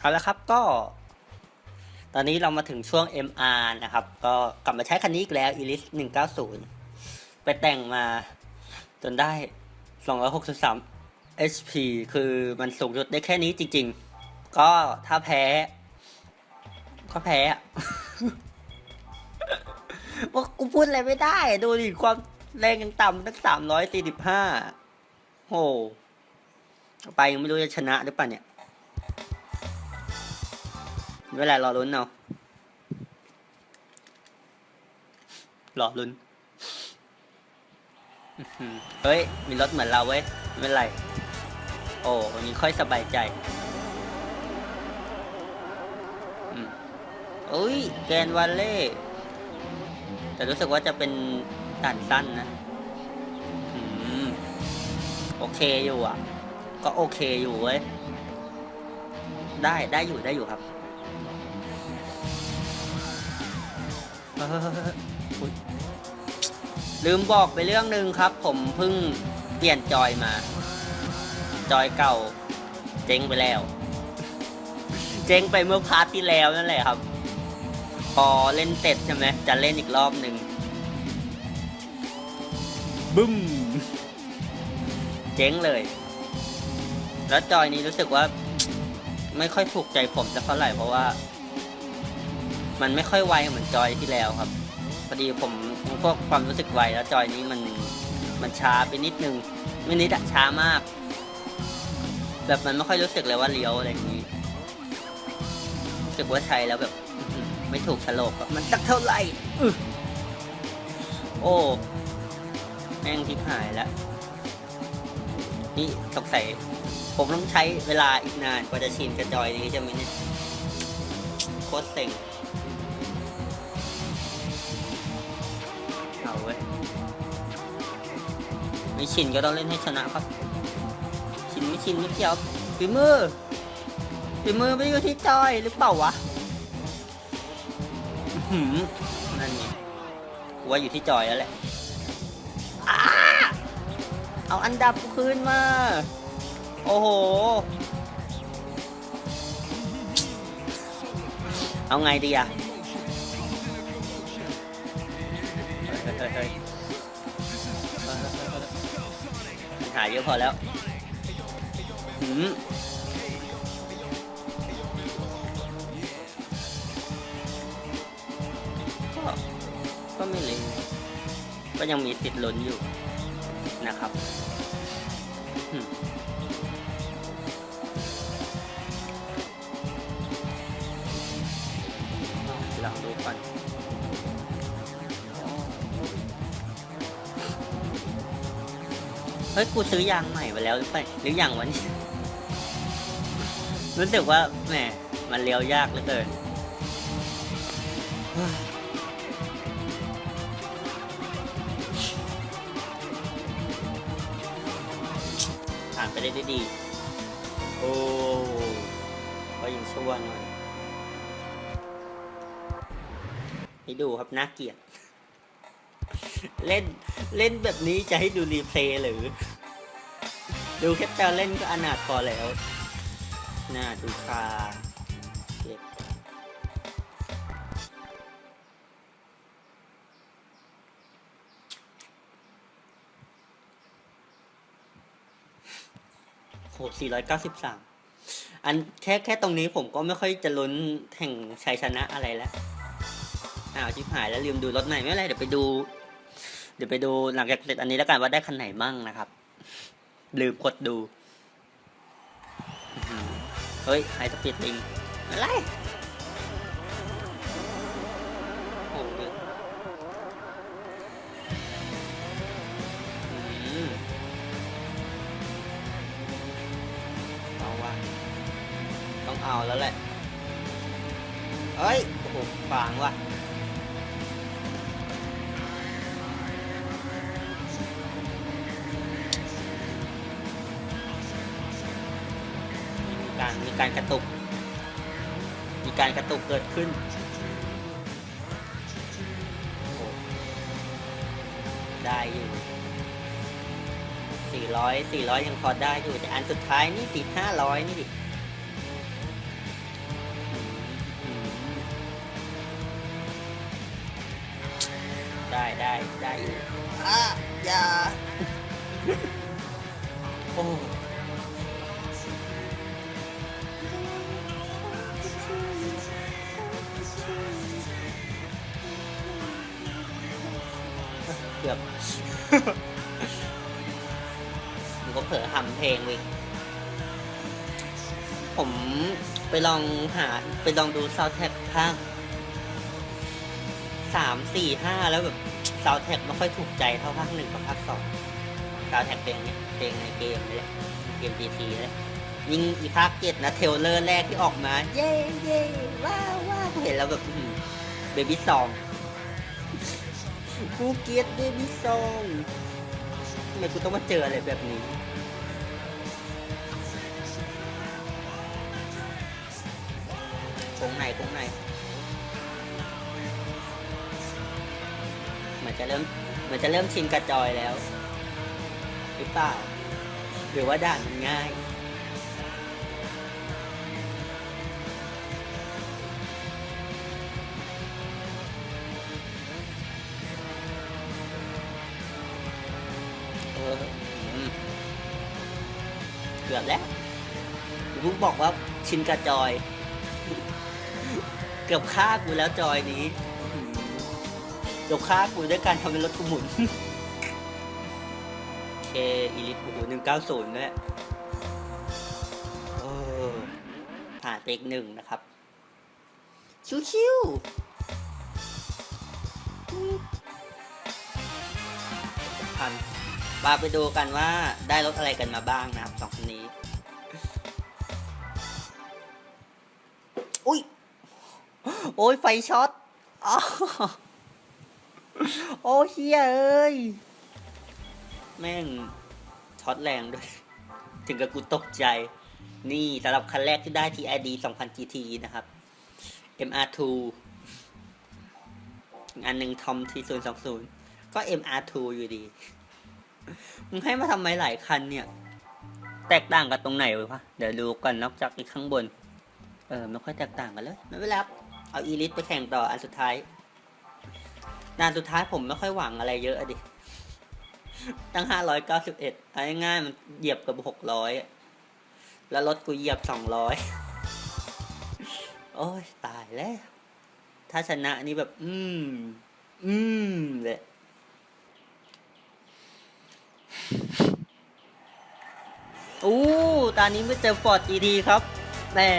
เอาละครับก็ ตอนนี้เรามาถึงช่วง MR นะครับ ก็กลับมาใช้คันนี้อีกแล้ว Iris 190 ไปแต่งมาจนได้ 263 HP คือมันสูงสุดได้แค่นี้จริง ๆ ก็ถ้าแพ้ ก็แพ้อะว่ากูพูดอะไรไม่ได้ ดูดิความแรงยังต่ำตั้งสามร้อยสี่สิบห้าโห ไปยังไม่รู้จะชนะหรือเปล่าเนี่ย เวลารอลุ้นเอารอลุ้นอื้อหือเฮ้ย มีรถเหมือนเราเว้ย ไม่เป็นไร โอ้วันนี้ค่อยสบายใจอืมเอ้ย แกนวันเล่ แต่รู้สึกว่าจะเป็นด่านสั้นนะอืมโอเคอยู่อะ ก็โอเคอยู่เว้ย ได้ได้อยู่ได้อยู่ครับ ลืมบอกไปเรื่องหนึ่งครับ ผมเพิ่งเปลี่ยนจอยมา จอยเก่า เจ๊งไปแล้ว เจ๊งไปเมื่อพาร์ทที่แล้วนั่นแหละครับ พอเล่นเสร็จใช่ไหมจะเล่นอีกรอบหนึ่งบึ้ม เจ๊งเลย แล้วจอยนี้รู้สึกว่า ไม่ค่อยถูกใจผมจะเท่าไหร่เพราะว่า มันไม่ค่อยไวเหมือนจอยที่แล้วครับพอดีผมพวกความรู้สึกไวแล้วจอยนี้มันมันช้าไปนิดนึงไม่นิดอะช้ามาก แบบมันไม่ค่อยรู้สึกเลยว่าเลี้ยวอะไรอย่างนี้รู้สึกว่าใช้แล้วแบบ ไม่ถูกฉลกอะมันสักเท่าไหร่โอ้แม่งทิพหายแล้วนี่สงสัยผมต้องใช้เวลาอีกนานกว่าจะชินกับจอยนี้ใช่ไหมเนี่ยโคตรเซ็ง ไม่ชินก็ต้องเล่นให้ชนะครับ ชินไม่ชินไม่เกี่ยวฝีมือฝีมือไม่อยู่ที่จอยหรือเปล่าวะหืมนั่นไงกูว่าอยู่ที่จอยแล้วแหละเอาอันดับคืนมา โอ้โห เอาไงดีอะาเยอะพอแล้วหืมก็ก็ไม่เลยก็ยังมีสิทธิ์ลุ้นอยู่นะครับ ฮ้ยกูซื้อยางใหม่ไปแล้วหรือเปล่าหรือยังวะเนี่ยรู้สึกว่าแหมมันเลี้ยวยากเหลือเกินเฮ้ยผ่านไปได้ด้วยดี โอ้ก็ยังชั่วหน่อยให้ดูครับน่าเกลียด เล่นเล่นแบบนี้จะให้ดูรีเพลย์หรือ ดูแค่ตอนเล่นก็อนาถพอแล้วน่าดูคาเจ็บโห493อันแค่แค่ตรงนี้ผมก็ไม่ค่อยจะลุ้นแห่งชัยชนะอะไรแล้ว อ้าวชิบหายแล้วลืมดูรถไหนไม่เป็นไรเดี๋ยวไปดู เดี๋ยวไปดูหลังจากเสร็จอันนี้แล้วกันว่าได้คันไหนมั่งนะครับ ลืมกดดูอื้อหือเฮ้ยไฮสปีดลิงอะไรโอ้โหอืมเอาว่ะต้องเอาแล้วแหละเฮ้ยโอ้โหฟางว่ะ มีการกระตุก มีการกระตุกเกิดขึ้น ได้อยู่สี่ร้อยสี่ร้อยยังพอได้อยู่ แต่อันสุดท้ายนี่สี่ห้าร้อยนี่ดิได้ได้ได้ออะอย่า โอ้ ผมก็เผลอทำเพลงไปอีกผมไปลองหาไปลองดูซาวแท็กภาคสามสี่ห้าแล้วแบบซาวแท็กไม่ค่อยถูกใจเท่าภาคหนึ่งกับภาคสองซาวแท็กเพลงเนี้ยเพลงในเกมนี่แหละเกมทีทีเลยยิ่งอีภาคเจ็ดนะเทลเลอร์แรกที่ออกมา เย้เย้ว้าวว้าวเห็นแล้วแบบเบบี้ซอง กูเกียดเบบี้ซองทำไมกูต้องมาเจออะไรแบบนี้โค้งในโค้งในเหมือนจะเริ่มเหมือนจะเริ่มชินกระจอยแล้ว หรือเปล่า หรือว่าด่านมันง่าย อเกือบแล้วลูกบอกว่าชินกระจอย เกือบฆ่ากูแล้วจอยนี้เกือบฆ่ากูด้วยการทำให้รถกูหมุนเคอีลิทโอ้โหหนึ่งเก้าศูนย์เนี่ยโอ้ผ่านไปอีกหนึ่งนะครับ ชิวๆ มาไปดูกันว่าได้รถอะไรกันมาบ้างนะครับสองคนนี้ อุ้ย โอ้ยไฟช็อตโอ้เฮียเอ้ย แม่งช็อตแรงด้วย ถึงกับกูตกใจ นี่สำหรับคันแรกที่ได้ TID 2000 GT นะครับ MR2 อันหนึ่ง Tom T020 ก็ MR2 อยู่ดี มึงให้มาทำไมหลายคันเนี่ย แตกต่างกันตรงไหนวะเดี๋ยวดูกันนอกจากอีกข้างบน เออไม่ค่อยแตกต่างกันเลยไม่เป็นไรครับเอาอีลิทไปแข่งต่ออันสุดท้ายด่านสุดท้ายผมไม่ค่อยหวังอะไรเยอะอะดิ ตั้งห้าร้อยเก้าสิบเอ็ดง่ายๆมันเหยียบกับหกร้อยแล้วรถกูเหยียบสองร้อยโอ้ยตายแล้ว ถ้าชนะนี่แบบ อืม อืมเลย อู้ตอนนี้ไม่เจอฟอร์ดจีดีครับแต่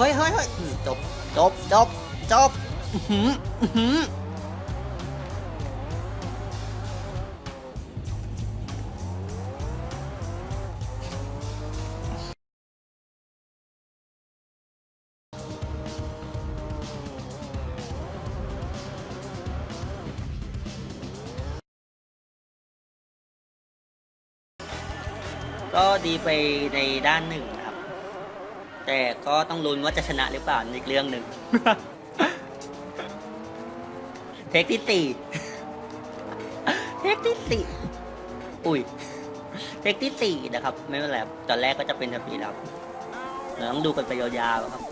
เฮ้ยเฮ้ยเฮ้ยจบจบจบจบหืออื้อหือก็ดีไปในด้านหนึ่ง แต่ก็ต้องลุ้นว่าจะชนะหรือเปล่าอีกเรื่องหนึ่ง เทคที่สี่ เทคที่สี่ อุ้ย เทคที่สี่นะครับ ไม่เป็นไรครับตอนแรกก็จะเป็นแบบนี้แล้วเราต้องดูกันไปยาวๆครับ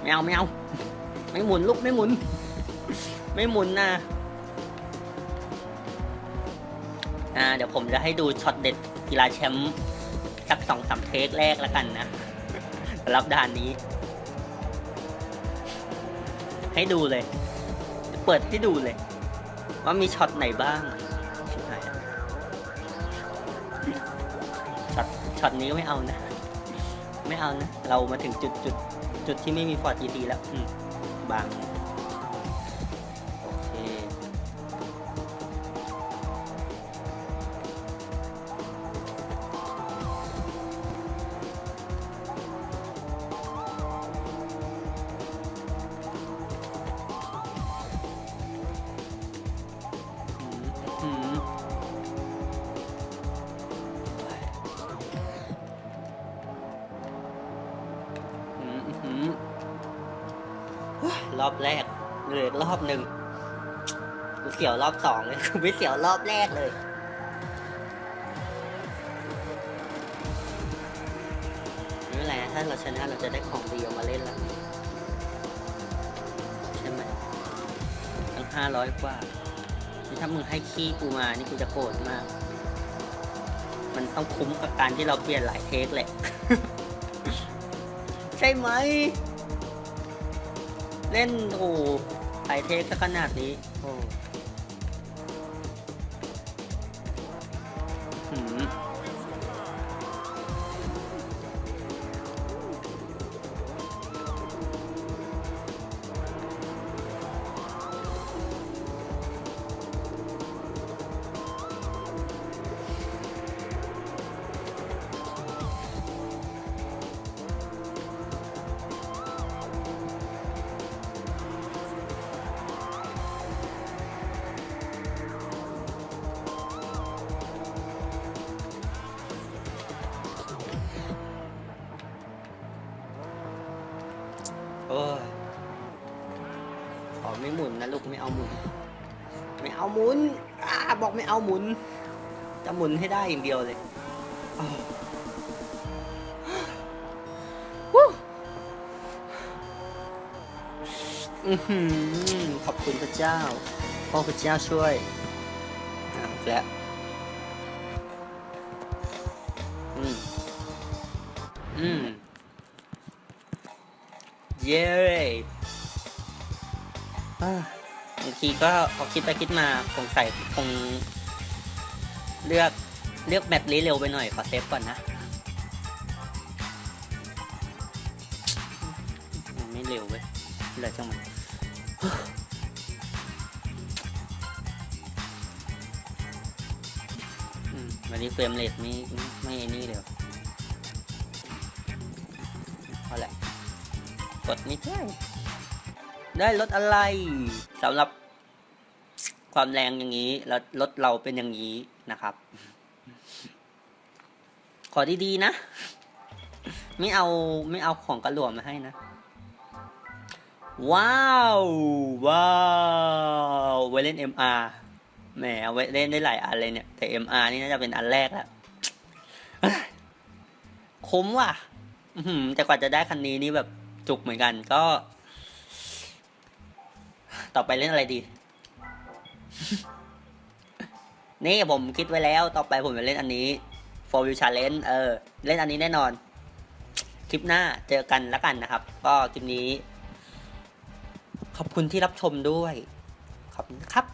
ไม่เอาไม่เอา ไม่หมุนลูกไม่หมุน ไม่หมุนนะ อ่าเดี๋ยวผมจะให้ดูช็อตเด็ดกีฬาแชมป์สักสองสามเทคแรกแล้วกันนะสำหรับด่านนี้ ให้ดูเลย เปิดให้ดูเลย ว่ามีช็อตไหนบ้างช็อตช็อตนี้ก็ไม่เอานะ ไม่เอานะ เรามาถึงจุดจุดจุดที่ไม่มีฟอร์จีทีแล้วบาง รอบแรกเหลยรอบหนึ่งกูเสียวรอบสองเลยกูไม่เสียวรอบแรกเลยไม่เป็นไรนะถ้าเราชนะเราจะได้ของดีออกมาเล่นแล้วใช่ไหมตั้งห้าร้อยกว่านี่ถ้ามึงให้ขี้กูมานี่กูจะโกรธมาก มันต้องคุ้มกับการที่เราเปลี่ยนหลายเทคแหละ ใช่ไหม เล่นโอ้หลายเทคซะขนาดนี้โอ้หืม เอาหมุน ไม่เอาหมุนอ่าบอกไม่เอาหมุน จะหมุนให้ได้อย่างเดียวเลยอ้าววู้อื้อหือขอบคุณพระเจ้า พ่อพระเจ้าช่วยอ่าแล้วอืม อืม เย้อ่าบาง ทีก็พอคิดไปคิดมาคงใส่คงเลือกเลือกแบบนี้เร็วไปหน่อย ขอเซฟก่อนนะ ไม่เร็วเว้ยเลยจังมันอันนี้เฟรมเรทไม่ไม่ไม่ไอ้นี่เดียวพอแหละกดไม่ได้ได้รถอะไรสำหรับ ความแรงอย่างนี้ แล้วรถเราเป็นอย่างนี้นะครับ ขอดีๆนะ ไม่เอาไม่เอาของกระหลวมมาให้นะ ว้าว ว้าวไว้เล่น MR แหมเอาไว้เล่นได้หลายอันเลยเนี่ย แต่ MR นี่น่าจะเป็นอันแรกแล้วคุ้มว่ะแต่กว่าจะได้คันนี้นี่แบบจุกเหมือนกันก็ ต่อไปเล่นอะไรดี นี่ผมคิดไว้แล้ว ต่อไปผมจะเล่นอันนี้ for view challenge เออ เล่นอันนี้แน่นอน คลิปหน้าเจอกันแล้วกันนะครับ ก็คลิปนี้ ขอบคุณที่รับชมด้วย ขอบคุณครับ